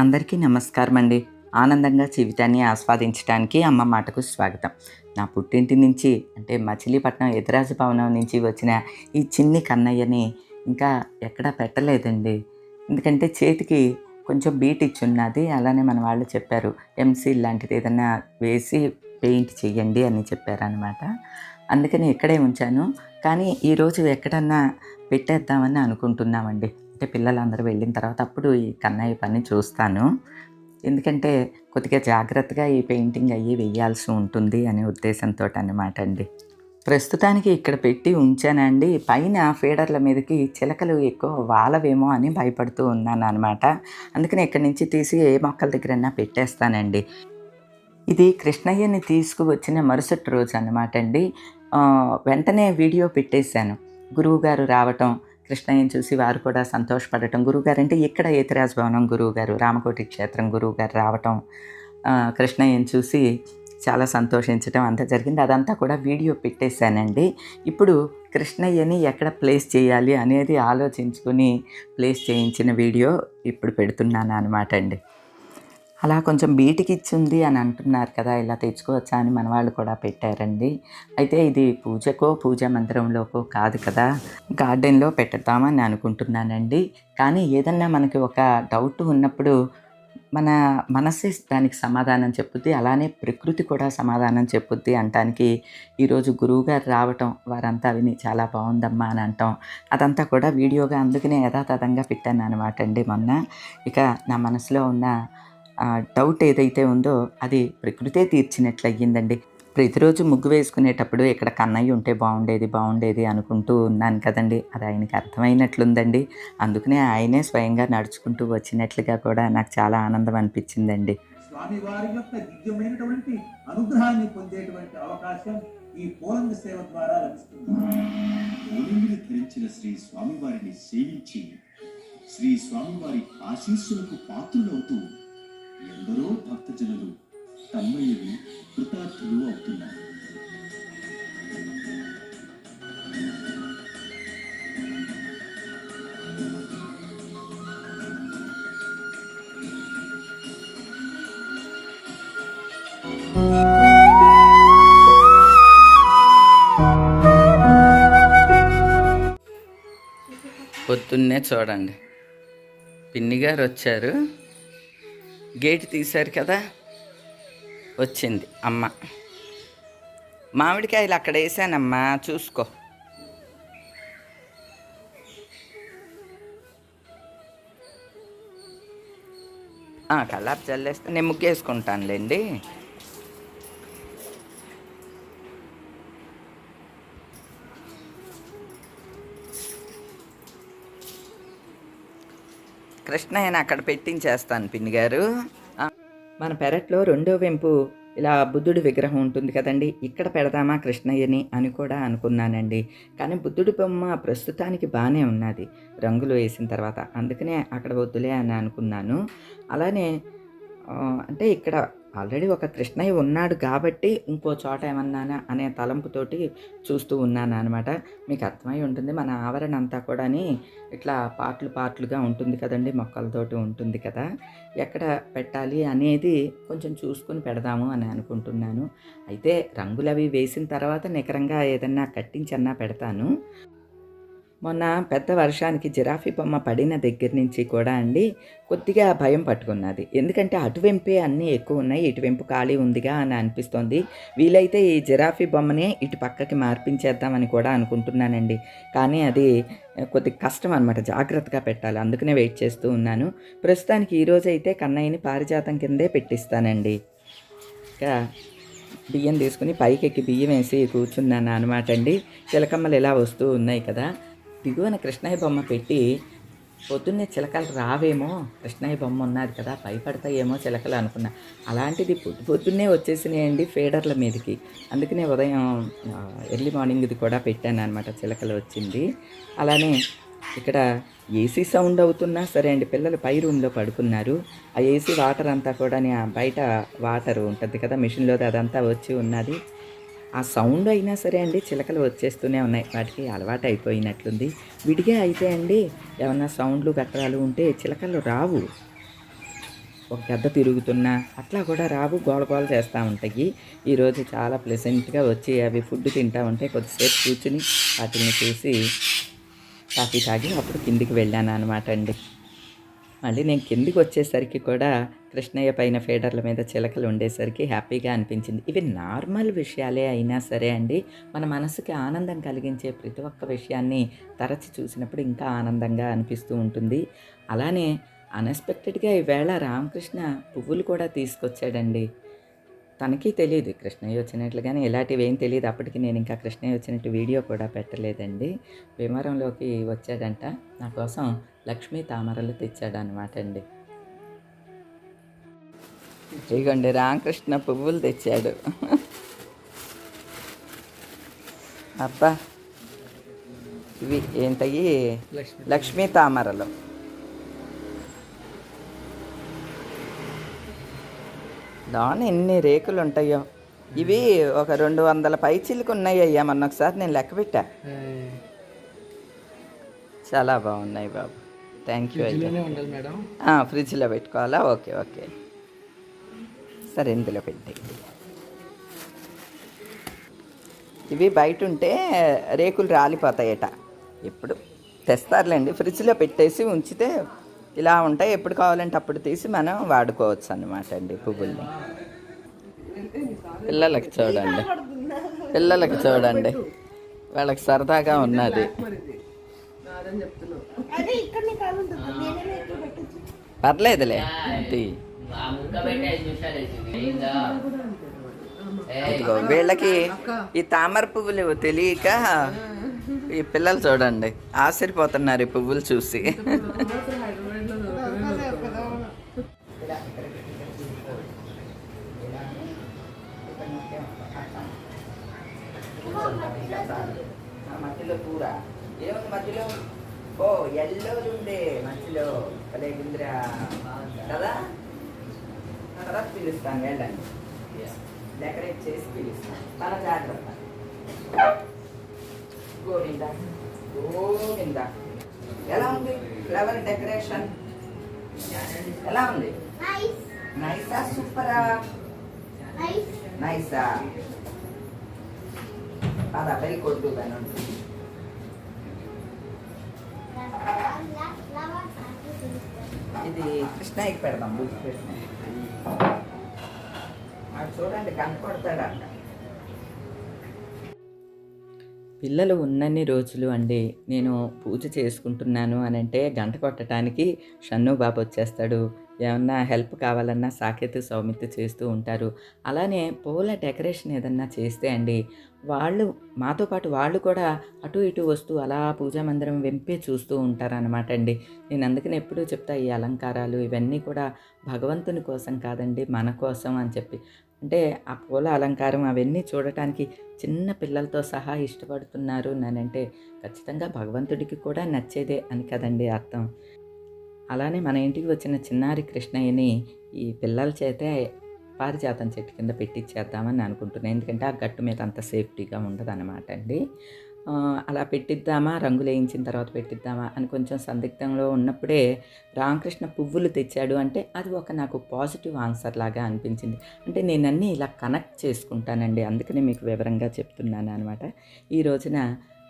అందరికీ నమస్కారం అండి ఆనందంగా జీవితాన్ని ఆస్వాదించడానికి అమ్మ మాటకు స్వాగతం. నా పుట్టింటి నుంచి అంటే మచిలీపట్నం ఎదురాజు భవనం నుంచి వచ్చిన ఈ చిన్ని కన్నయ్యని ఇంకా ఎక్కడా పెట్టలేదండి. ఎందుకంటే చేతికి కొంచెం బీట్ ఇచ్చి ఉన్నది అలానే మన వాళ్ళు చెప్పారు ఎంసీ లాంటిది ఏదైనా వేసి పెయింట్ చేయండి అని చెప్పారనమాట అందుకని ఇక్కడే ఉంచాను. కానీ ఈరోజు ఎక్కడన్నా పెట్టేద్దామని అనుకుంటున్నామండి. అంటే పిల్లలందరూ వెళ్ళిన తర్వాత అప్పుడు ఈ కన్నయ్య పని చూస్తాను. ఎందుకంటే కొద్దిగా జాగ్రత్తగా ఈ పెయింటింగ్ అయ్యి వేయాల్సి ఉంటుంది అనే ఉద్దేశంతో అనమాట అండి. ప్రస్తుతానికి ఇక్కడ పెట్టి ఉంచానండి. పైన ఫీడర్ల మీదకి చిలకలు ఎక్కువ వాలవేమో అని భయపడుతూ ఉన్నాను అనమాట అందుకని ఇక్కడి నుంచి తీసి ఏ మొక్కల దగ్గరన్నా పెట్టేస్తానండి. ఇది కృష్ణయ్యని తీసుకువచ్చిన మరుసటి రోజు అనమాట అండి. వెంటనే వీడియో పెట్టేశాను. గురువుగారు రావటం కృష్ణయ్యని చూసి వారు కూడా సంతోషపడటం. గురువుగారు అంటే ఇక్కడ ఏతిరాజ్ భవనం గురువుగారు? రామకోటి క్షేత్రం గురువుగారు రావటం కృష్ణయ్యని చూసి చాలా సంతోషించడం అంతా జరిగింది. అదంతా కూడా వీడియో పెట్టేశానండి. ఇప్పుడు కృష్ణయ్యని ఎక్కడ ప్లేస్ చేయాలి అనేది ఆలోచించుకుని ప్లేస్ చేయించిన వీడియో ఇప్పుడు పెడుతున్నాను అనమాట అండి. అలా కొంచెం బీటికి ఇచ్చింది అని అంటున్నారు కదా ఇలా తెచ్చుకోవచ్చా అని మన వాళ్ళు కూడా పెట్టారండి. అయితే ఇది పూజకో పూజా మందిరంలోకో కాదు కదా గార్డెన్లో పెడతామని అనుకుంటున్నానండి. కానీ ఏదన్నా మనకి ఒక డౌట్ ఉన్నప్పుడు మన మనసే దానికి సమాధానం చెప్పుద్ది అలానే ప్రకృతి కూడా సమాధానం చెప్పుద్ది అంటానికి ఈరోజు గురువుగారు రావటం వారంతా విని చాలా బాగుందమ్మా అని అంటాం. అదంతా కూడా వీడియోగా అందుకనే యథాతథంగా పెట్టాను అనమాట అండి మొన్న. ఇక నా మనసులో ఉన్న ఆ డౌట్ ఏదైతే ఉందో అది ప్రకృతే తీర్చినట్లు అయ్యిందండి ప్రతిరోజు ముగ్గు వేసుకునేటప్పుడు ఇక్కడ కన్నయ్య ఉంటే బాగుండేది బాగుండేది అనుకుంటూ ఉన్నాను కదండి. అది ఆయనకి అర్థమైనట్లుందండి. అందుకనే ఆయనే స్వయంగా నడుచుకుంటూ వచ్చినట్లుగా కూడా నాకు చాలా ఆనందం అనిపించిందండి. స్వామివారి యొక్క దివ్యమైనటువంటి అనుగ్రహాన్ని పొందేటువంటి అవకాశం ఈ పూలంగ సేవ ద్వారా లభిస్తుంది. ధరించిన శ్రీ స్వామివారిని సేవించి శ్రీ స్వామివారి ఆశీస్సులకు పాత్రులవుతూ ఎందరో భక్తజనులు తమ్మయ్యవి కృతార్థులు అవుతున్నారు. పొద్దున్నే చూడండి. పిన్ని గారు వచ్చారు. గేట్ తీశారు కదా? వచ్చింది అమ్మ. మామిడికాయలు అక్కడ వేసానమ్మా చూసుకో. కలర్ కల్లాపు చల్లేస్తే. నేను ముగ్గేసుకుంటానులేండి. కృష్ణయ్యని అక్కడ పెట్టించేస్తాను పిన్ని గారు. మన పెరట్లో రెండో వెంపు ఇలా బుద్ధుడి విగ్రహం ఉంటుంది కదండి ఇక్కడ పెడదామా కృష్ణయ్యని అని కూడా అనుకున్నానండి. కానీ బుద్ధుడి బొమ్మ ప్రస్తుతానికి బాగానే ఉన్నది రంగులు వేసిన తర్వాత. అందుకనే అక్కడ వద్దులే అని అనుకున్నాను. అలానే అంటే ఇక్కడ ఆల్రెడీ ఒక కృష్ణయ్య ఉన్నాడు కాబట్టి ఇంకో చోట ఏమన్నానా అనే తలంపుతోటి చూస్తూ ఉన్నాను అనమాట మీకు అర్థమై ఉంటుంది మన ఆవరణ అంతా కూడాని ఇట్లా పాటలు పాటలుగా ఉంటుంది కదండి మొక్కలతోటి ఉంటుంది కదా. ఎక్కడ పెట్టాలి అనేది కొంచెం చూసుకుని పెడదాము అని అనుకుంటున్నాను. అయితే రంగులు అవి వేసిన తర్వాత నికరంగా ఏదన్నా కట్టించన్నా పెడతాను. మొన్న పెద్ద వర్షానికి జిరాఫీ బొమ్మ పడిన దగ్గర నుంచి కూడా అండి కొద్దిగా భయం పట్టుకున్నది. ఎందుకంటే అటువెంపే అన్నీ ఎక్కువ ఉన్నాయి ఇటువెంపు ఖాళీ ఉందిగా అని అనిపిస్తోంది. వీలైతే ఈ జిరాఫీ బొమ్మనే ఇటు పక్కకి మార్పించేద్దామని కూడా అనుకుంటున్నానండి. కానీ అది కొద్ది కష్టం అనమాట జాగ్రత్తగా పెట్టాలి. అందుకనే వెయిట్ చేస్తూ ఉన్నాను. ప్రస్తుతానికి ఈరోజు అయితే కన్నయ్యని పారిజాతం కిందే పెట్టిస్తానండి. ఇంకా బియ్యం తీసుకుని పైకెక్కి బియ్యం వేసి కూర్చున్నాను అనమాట అండి. చిలకమ్మలు ఇలా వస్తూ ఉన్నాయి కదా. దిగువన కృష్ణయ్య బొమ్మ పెట్టి పొద్దున్నే చిలకలు రావేమో కృష్ణయ్య బొమ్మ ఉన్నది కదా భయపడతాయేమో చిలకలు అనుకున్నా. అలాంటిది పొద్దు పొద్దున్నే వచ్చేసినాయండి ఫీడర్ల మీదకి. అందుకనే ఉదయం ఎర్లీ మార్నింగ్ ఇది కూడా పెట్టాను అనమాట చిలకలు వచ్చింది. అలానే ఇక్కడ ఏసీ సౌండ్ అవుతున్నా సరే అండి పిల్లలు పై రూమ్లో పడుకున్నారు. ఆ ఏసీ వాటర్ అంతా కూడా బయట వాటర్ ఉంటుంది కదా మిషన్లో అదంతా వచ్చి ఉన్నది. ఆ సౌండ్ అయినా సరే అండి చిలకలు వచ్చేస్తూనే ఉన్నాయి. వాటికి అలవాటు అయిపోయినట్లుంది. విడిగా అయితే అండి ఏమన్నా సౌండ్లు గట్రాలు ఉంటే చిలకలు రావు. ఒక గద్ద తిరుగుతున్నా అట్లా కూడా రావు గోల గోల చేస్తూ ఉంటాయి. ఈరోజు చాలా ప్లెజెంట్గా వచ్చి అవి ఫుడ్ తింటూ ఉంటే కొద్దిసేపు కూర్చుని వాటిని చూసి కాఫీ తాగి అప్పుడు కిందికి వెళ్ళాను అనమాట అండి. మళ్ళీ నేను కిందికి వచ్చేసరికి కూడా కృష్ణయ్య పైన ఫేడర్ల మీద చిలకలు ఉండేసరికి హ్యాపీగా అనిపించింది. ఇవి నార్మల్ విషయాలే అయినా సరే అండి మన మనసుకి ఆనందం కలిగించే ప్రతి ఒక్క విషయాన్ని తరచి చూసినప్పుడు ఇంకా ఆనందంగా అనిపిస్తూ ఉంటుంది. అలానే అన్ఎక్స్పెక్టెడ్గా ఈవేళ రామకృష్ణ పువ్వులు కూడా తీసుకొచ్చాడండి. తనకి తెలియదు కృష్ణయ్య వచ్చినట్లుగానే ఇలాంటివి ఏం తెలియదు అప్పటికి నేను ఇంకా కృష్ణయ్య వచ్చినట్టు వీడియో కూడా పెట్టలేదండి. భీమవరంలోకి వచ్చాడంట. నా కోసం లక్ష్మీ తామరలు తెచ్చాడు అనమాట అండి. ఇగోండి రామకృష్ణ పువ్వులు తెచ్చాడు. అబ్బా ఇవి ఏంటయ్యి? లక్ష్మీ తామరలు. లోన ఎన్ని రేకులు ఉంటాయో ఇవి ఒక రెండు వందల పైచిలకు ఉన్నాయి అయ్యా మొన్న ఒకసారి నేను లెక్క పెట్టా. చాలా బాగున్నాయి బాబు. థ్యాంక్ యూ అయ్యా ఫ్రిడ్జ్లో పెట్టుకోవాలా? Okay okay. సరే ఇందులో పెట్టి ఇవి బయట ఉంటే రేకులు రాలిపోతాయట. ఎప్పుడు తెస్తారులేండి. ఫ్రిడ్జ్లో పెట్టేసి ఉంచితే ఇలా ఉంటాయి. ఎప్పుడు కావాలంటే అప్పుడు తీసి మనం వాడుకోవచ్చు అన్నమాట అండి పువ్వుల్ని. పిల్లలకి చూడండి. పిల్లలకి చూడండి. వాళ్ళకి సరదాగా ఉన్నది. పర్లేదులే అది ఇదిగో వీళ్ళకి ఈ తామర పువ్వులు తెలియక ఈ పిల్లలు చూడండి. ఆశ్చర్యపోతున్నారు ఈ పువ్వులు చూసి. ఉండే మధ్యలో భలే గుందిరా కదా? తర్వాత పిలుస్తాను వెళ్ళండి. డెకరేట్ చేసి పిలుస్తాను చాలా జాగ్రత్త. గోవింద. గోవింద. ఎలా ఉంది? ఫ్లవర్ డెకరేషన్ ఎలా ఉంది? నైస్ నైసా సూపరా నైస్ అదా వెరీ గుడ్ ఇది కృష్ణయ్యకి పెడదాం బుక్ కృష్ణ. చూడండి కనపడతాడంట. పిల్లలు ఉన్నన్ని రోజులు అండి నేను పూజ చేసుకుంటున్నాను అని అంటే గంట కొట్టడానికి షన్ను బాబు వచ్చేస్తాడు. ఏమన్నా హెల్ప్ కావాలన్నా సాకేత్ సౌమిత్ చేస్తూ ఉంటారు. అలానే పూల డెకరేషన్ ఏదన్నా చేస్తే అండి వాళ్ళు మాతో పాటు వాళ్ళు కూడా అటు ఇటు వస్తూ అలా పూజా మందిరం వెంపే చూస్తూ ఉంటారనమాట అండి. నేను అందుకని ఎప్పుడూ చెప్తా ఈ అలంకారాలు ఇవన్నీ కూడా భగవంతుని కోసం కాదండి మన కోసం అని చెప్పి. అంటే ఆ పూల అలంకారం అవన్నీ చూడటానికి చిన్న పిల్లలతో సహా ఇష్టపడుతున్నారు. అంటే ఖచ్చితంగా భగవంతుడికి కూడా నచ్చేదే అని కదండి అర్థం. అలానే మన ఇంటికి వచ్చిన చిన్నారి కృష్ణయ్యని ఈ పిల్లల చేతే పారిజాతం చెట్టు కింద పెట్టించేద్దామని అనుకుంటున్నాను ఎందుకంటే ఆ గట్టు మీద అంత సేఫ్టీగా ఉండదు అనమాట అండి అలా పెట్టిద్దామా? రంగులు వేయించిన తర్వాత పెట్టిద్దామా? అని కొంచెం సందిగ్ధంలో ఉన్నప్పుడే రామకృష్ణ పువ్వులు తెచ్చాడు అంటే అది ఒక నాకు పాజిటివ్ ఆన్సర్ లాగా అనిపించింది. అంటే నేను అన్నీ ఇలా కనెక్ట్ చేసుకుంటానండి. అందుకనే మీకు వివరంగా చెప్తున్నాను అనమాట ఈ రోజున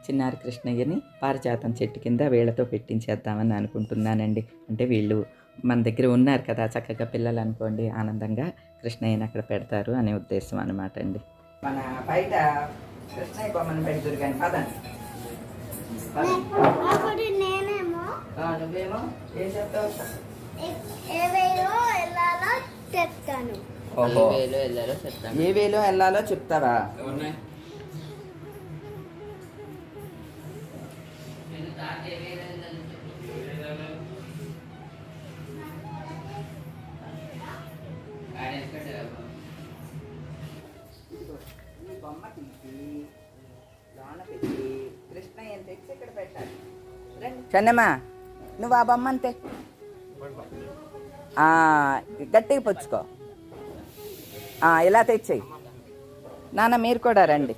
చిన్నారి కృష్ణయ్యని పారిజాతం చెట్టు కింద వీళ్ళతో పెట్టించేద్దామని అనుకుంటున్నానండి. అంటే వీళ్ళు మన దగ్గర ఉన్నారు కదా చక్కగా పిల్లలు అనుకోండి ఆనందంగా కృష్ణయ్యని అక్కడ పెడతారు అనే ఉద్దేశం అనమాట అండి. మన బయట కృష్ణయ్య బొమ్మను పెడుతురు కానీ పదండి నువ్వేమో? చెప్తావు? ఏ వేలో వెళ్ళాలో చెప్తావా? బొమ్మ తీసి లోన పెట్టి కృష్ణయ్య తెచ్చి ఇక్కడ పెట్టాలి నువ్వు ఆ బొమ్మ అంతే. గట్టిగా పుచ్చుకో ఇలా తెచ్చేయి. నాన్న మీరు కూడా రండి.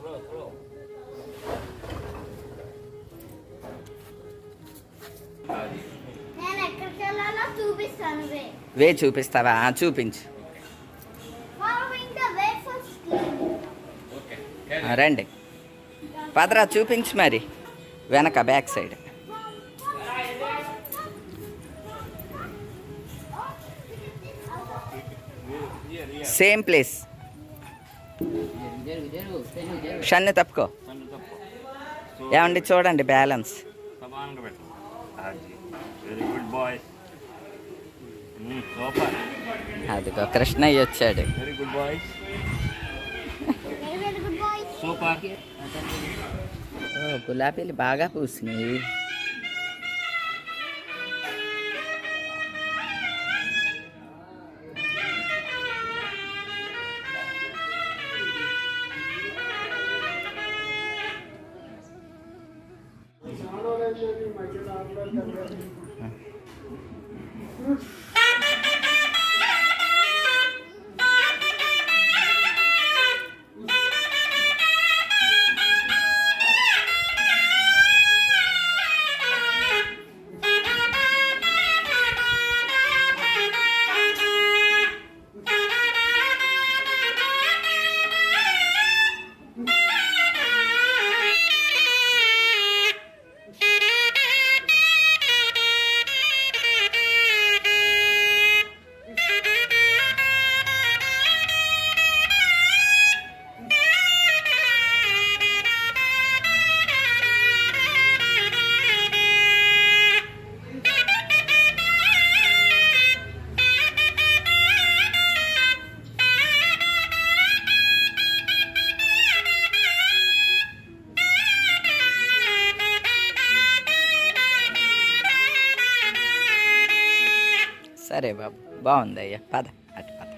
వే. వే చూపిస్తావా? చూపించు. రండి. పదరా చూపించు మరి. వెనక back side. Same place. Shannu తప్పుకో. ఏమండి చూడండి బ్యాలెన్స్. సమానంగా పెట్టు. అది వెరీ గుడ్ బాయ్. అదిగో కృష్ణయ్య వచ్చాడు very good boy very very good boy super ఓ గులాబీలు బాగా పూసినాయి సరే బాబు బాగుంది అయ్యా పద అటు పద.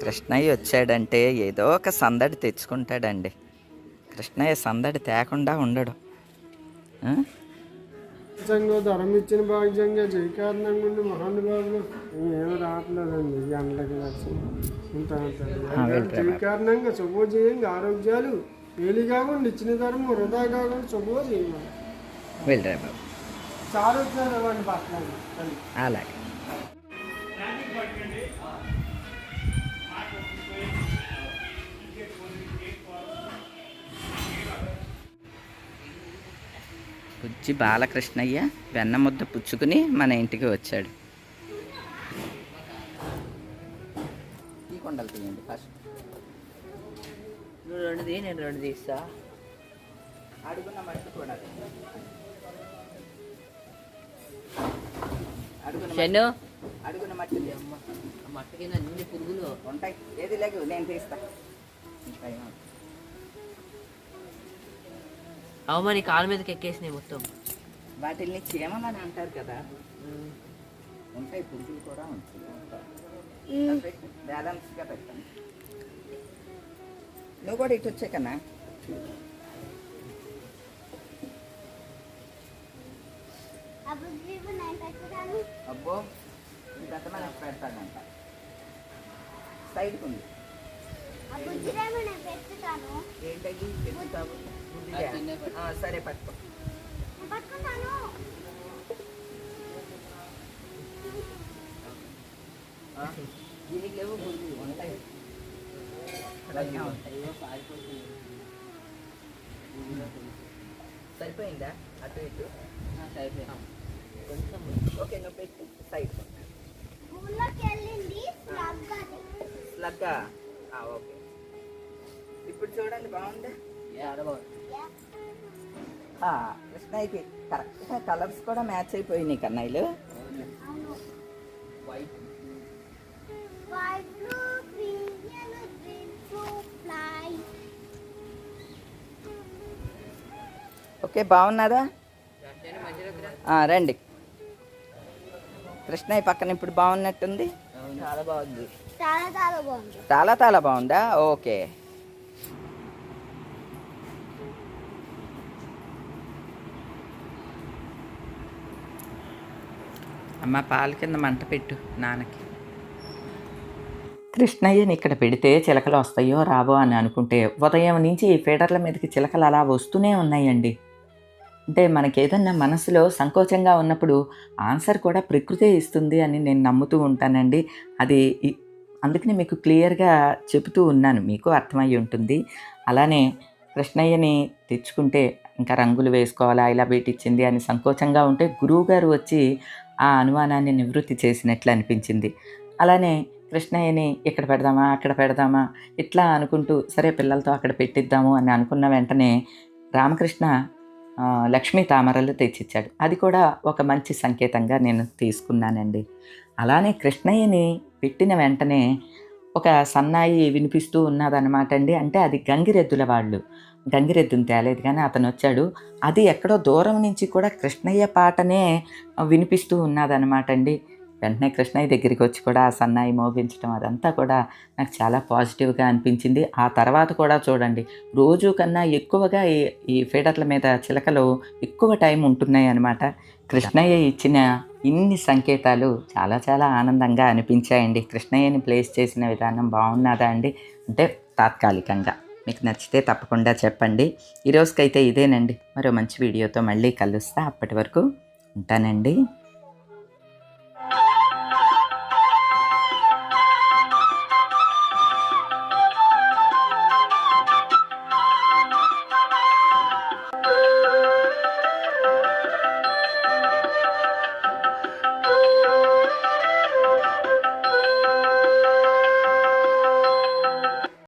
కృష్ణయ్య వచ్చాడంటే ఏదో ఒక సందడి తెచ్చుకుంటాడండి. కృష్ణయ్య సందడి తేకుండా ఉండడు? భాగ్యంగా మహానుభావులు ఏమి రావట్లేదండి. ఈ వచ్చి ఉంటాను. జయకారణంగా శుభోజయంగా ఆరోగ్యాలు వేలి కాకుండా ఇచ్చిన ధరం వృధా కాకుండా శుభోజయం వెళ్ళిరా బాబు. అలాగే. బుజ్జి బాలకృష్ణయ్య వెన్న ముద్ద పుచ్చుకుని మన ఇంటికి వచ్చాడు. ఈ కొండలు తీయండి ఫస్ట్. నువ్వు రెండు తీ నేను రెండు తీస్తా. అడుగున్న మట్టి కూడా షన్ను అడుగున మట్టి. మట్ట కింద అన్ని పురుగులు ఉంటాయి. ఏది లేకు నేను తీస్తా. ఉంటాయి. అవ నీ కాలు మీదకి ఎక్కేసినాయి మొత్తం. వాటిల్ని చీమలని అంటారు కదా. ఉంటాయి పురుగులు కూడా ఉంటాయి. బ్యాలెన్స్గా పెట్టండి. నువ్వు కూడా ఇటు వచ్చే కన్నా. అబ్బో గత మనకి పెడతాడంట. సైడ్కి ఉంది. ఏంటది? పెట్టుతావు? సరే పట్టుకో. దీనికి లేవు పురుగులు ఉంటాయి. సరిపోయిందా? అటు ఇటు? కొంచెం ఓకే పెట్టు సైడ్ స్లగ్గా ఇప్పుడు చూడండి బాగుందా? ఆ, కృష్ణయ్యకి కరెక్ట్గా కలర్స్ కూడా మ్యాచ్ అయిపోయినాయి కన్నయ్యలు white white blue green yellow green blue fly. Okay బాగున్నారా రండి. కృష్ణయ్య పక్కన ఇప్పుడు బాగున్నట్టుంది. చాలా బాగుంది. చాలా చాలా బాగుంది. చాలా చాలా బాగుందా? ఓకే. అమ్మ పాల కింద మంట పెట్టు నాన్నకి. కృష్ణయ్యని ఇక్కడ పెడితే చిలకలు వస్తాయో రావో అని అనుకుంటే ఉదయం నుంచి ఈ ఫీడర్ల మీదకి చిలకలు అలా వస్తూనే ఉన్నాయండి. అంటే మనకి ఏదన్నా మనసులో సంకోచంగా ఉన్నప్పుడు ఆన్సర్ కూడా ప్రకృతే ఇస్తుంది అని నేను నమ్ముతూ ఉంటానండి. అది అందుకని మీకు క్లియర్గా చెబుతూ ఉన్నాను. మీకు అర్థమై ఉంటుంది. అలానే కృష్ణయ్యని తెచ్చుకుంటే ఇంకా రంగులు వేసుకోవాలా ఇలా పెట్టించింది అని సంకోచంగా ఉంటే గురువుగారు వచ్చి ఆ అనుమానాన్ని నివృత్తి చేసినట్లు అనిపించింది. అలానే కృష్ణయ్యని ఇక్కడ పెడదామా అక్కడ పెడదామా ఇట్లా అనుకుంటూ సరే పిల్లలతో అక్కడ పెట్టిద్దాము అని అనుకున్న వెంటనే రామకృష్ణ లక్ష్మీ తామరలు తెచ్చిచ్చాడు. అది కూడా ఒక మంచి సంకేతంగా నేను తీసుకున్నానండి. అలానే కృష్ణయ్యని పెట్టిన వెంటనే ఒక సన్నాయి వినిపిస్తూ ఉన్నదన్నమాట అండి. అంటే అది గంగిరెద్దుల వాళ్ళు. గంగిరెద్దుని తేలేదు కానీ అతను వచ్చాడు అది ఎక్కడో దూరం నుంచి కూడా కృష్ణయ్య పాటనే వినిపిస్తూ ఉన్నదన్నమాట అండి. వెంటనే కృష్ణయ్య దగ్గరికి వచ్చి కూడా ఆ సన్నాయి మోగించడం అదంతా కూడా నాకు చాలా పాజిటివ్గా అనిపించింది. ఆ తర్వాత కూడా చూడండి రోజు కన్నా ఎక్కువగా ఈ ఈ ఫీడర్ల మీద చిలకలు ఎక్కువ టైం ఉంటున్నాయి అన్నమాట కృష్ణయ్య ఇచ్చిన ఇన్ని సంకేతాలు చాలా చాలా ఆనందంగా అనిపించాయండి. కృష్ణయ్యని ప్లేస్ చేసిన విధానం బాగున్నదా అండి? అంటే తాత్కాలికంగా. మీకు నచ్చితే తప్పకుండా చెప్పండి. ఈ రోజుకైతే ఇదేనండి. మరో మంచి వీడియోతో మళ్ళీ కలుస్తా. అప్పటి వరకు ఉంటానండి.